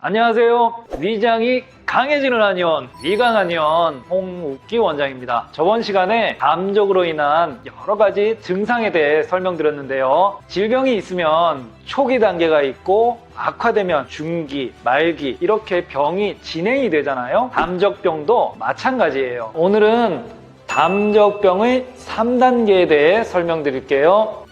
안녕하세요. 위장이 강해지는 한의원, 위강한의원 홍욱기 원장입니다. 저번 시간에 감적으로 인한 여러 가지 증상에 대해 설명드렸는데요. 질병이 있으면 초기 단계가 있고 악화되면 중기, 말기 이렇게 병이 진행이 되잖아요. 담적병도 마찬가지예요. 오늘은 담적병의 3단계에 대해 설명드릴게요.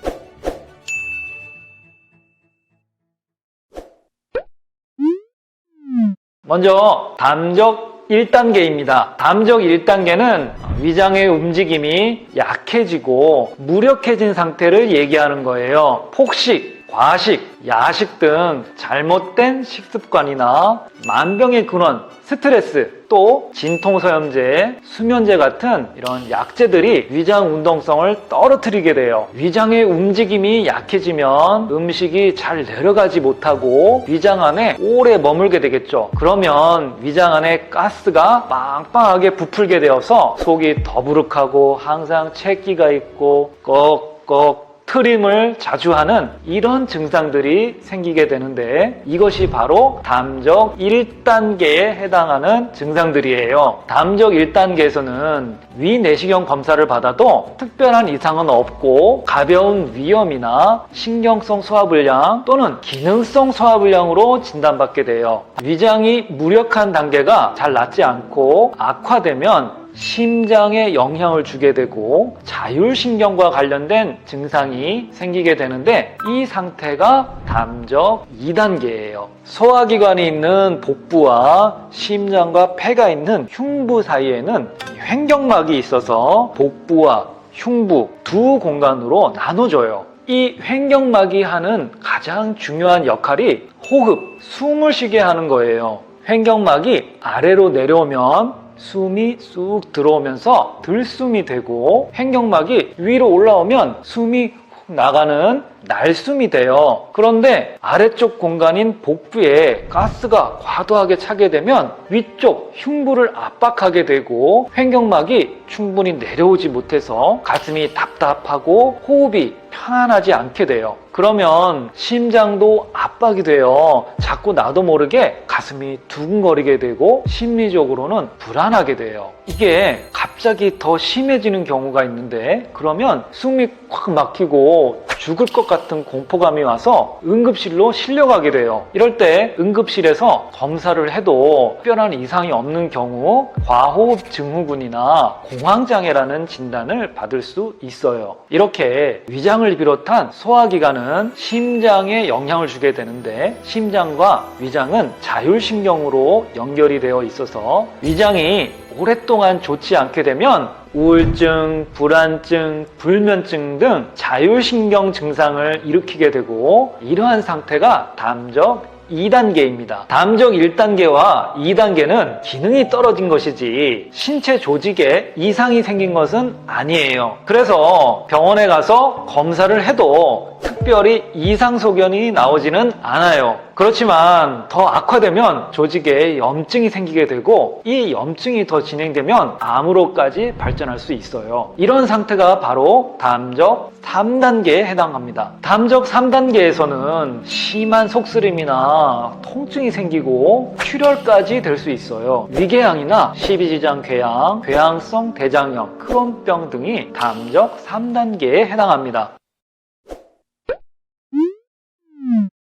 먼저 담적 1단계입니다. 담적 1단계는 위장의 움직임이 약해지고 무력해진 상태를 얘기하는 거예요. 폭식, 과식, 야식 등 잘못된 식습관이나 만병의 근원, 스트레스, 또 진통소염제, 수면제 같은 이런 약제들이 위장 운동성을 떨어뜨리게 돼요. 위장의 움직임이 약해지면 음식이 잘 내려가지 못하고 위장 안에 오래 머물게 되겠죠. 그러면 위장 안에 가스가 빵빵하게 부풀게 되어서 속이 더부룩하고 항상 채기가 있고 꺽꺽 트림을 자주 하는 이런 증상들이 생기게 되는데 이것이 바로 담적 1단계에 해당하는 증상들이에요. 담적 1단계에서는 위내시경 검사를 받아도 특별한 이상은 없고 가벼운 위염이나 신경성 소화불량 또는 기능성 소화불량으로 진단받게 돼요. 위장이 무력한 단계가 잘 낫지 않고 악화되면 심장에 영향을 주게 되고 자율신경과 관련된 증상이 생기게 되는데 이 상태가 담적 2단계예요. 소화기관이 있는 복부와 심장과 폐가 있는 흉부 사이에는 횡격막이 있어서 복부와 흉부 두 공간으로 나눠져요. 이 횡격막이 하는 가장 중요한 역할이 호흡, 숨을 쉬게 하는 거예요. 횡격막이 아래로 내려오면 숨이 쑥 들어오면서 들숨이 되고 횡격막이 위로 올라오면 숨이 훅 나가는 날숨이 돼요. 그런데 아래쪽 공간인 복부에 가스가 과도하게 차게 되면 위쪽 흉부를 압박하게 되고 횡격막이 충분히 내려오지 못해서 가슴이 답답하고 호흡이 편안하지 않게 돼요. 그러면 심장도 압박이 돼요. 자꾸 나도 모르게 가슴이 두근거리게 되고 심리적으로는 불안하게 돼요. 이게 갑자기 더 심해지는 경우가 있는데 그러면 숨이 꽉 막히고 죽을 것 같은 공포감이 와서 응급실로 실려가게 돼요. 이럴 때 응급실에서 검사를 해도 특별한 이상이 없는 경우 과호흡 증후군이나 공황장애라는 진단을 받을 수 있어요. 이렇게 위장을 비롯한 소화기관은 심장에 영향을 주게 되는데 심장과 위장은 자율신경으로 연결이 되어 있어서 위장이 오랫동안 좋지 않게 되면 우울증, 불안증, 불면증 등 자율신경 증상을 일으키게 되고 이러한 상태가 담적 2단계입니다. 담적 1단계와 2단계는 기능이 떨어진 것이지 신체 조직에 이상이 생긴 것은 아니에요. 그래서 병원에 가서 검사를 해도 특별히 이상 소견이 나오지는 않아요. 그렇지만 더 악화되면 조직에 염증이 생기게 되고 이 염증이 더 진행되면 암으로까지 발전할 수 있어요. 이런 상태가 바로 담적 3단계에 해당합니다. 담적 3단계에서는 심한 속쓰림이나 통증이 생기고 출혈까지 될 수 있어요. 위궤양이나 십이지장 궤양, 궤양성 대장염, 크론병 등이 담적 3단계에 해당합니다.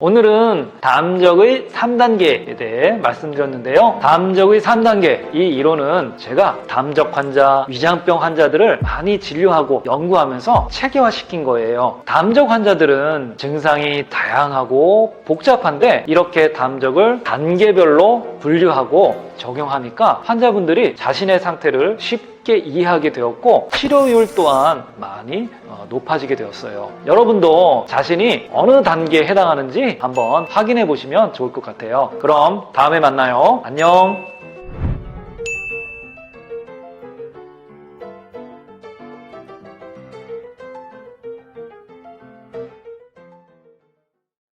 오늘은 담적의 3단계에 대해 말씀드렸는데요. 담적의 3단계, 이 이론은 제가 담적 환자, 위장병 환자들을 많이 진료하고 연구하면서 체계화시킨 거예요. 담적 환자들은 증상이 다양하고 복잡한데 이렇게 담적을 단계별로 분류하고 적용하니까 환자분들이 자신의 상태를 쉽게 이해하게 되었고 치료율 또한 많이 어, 높아지게 되었어요. 여러분도 자신이 어느 단계에 해당하는지 한번 확인해 보시면 좋을 것 같아요. 그럼 다음에 만나요. 안녕.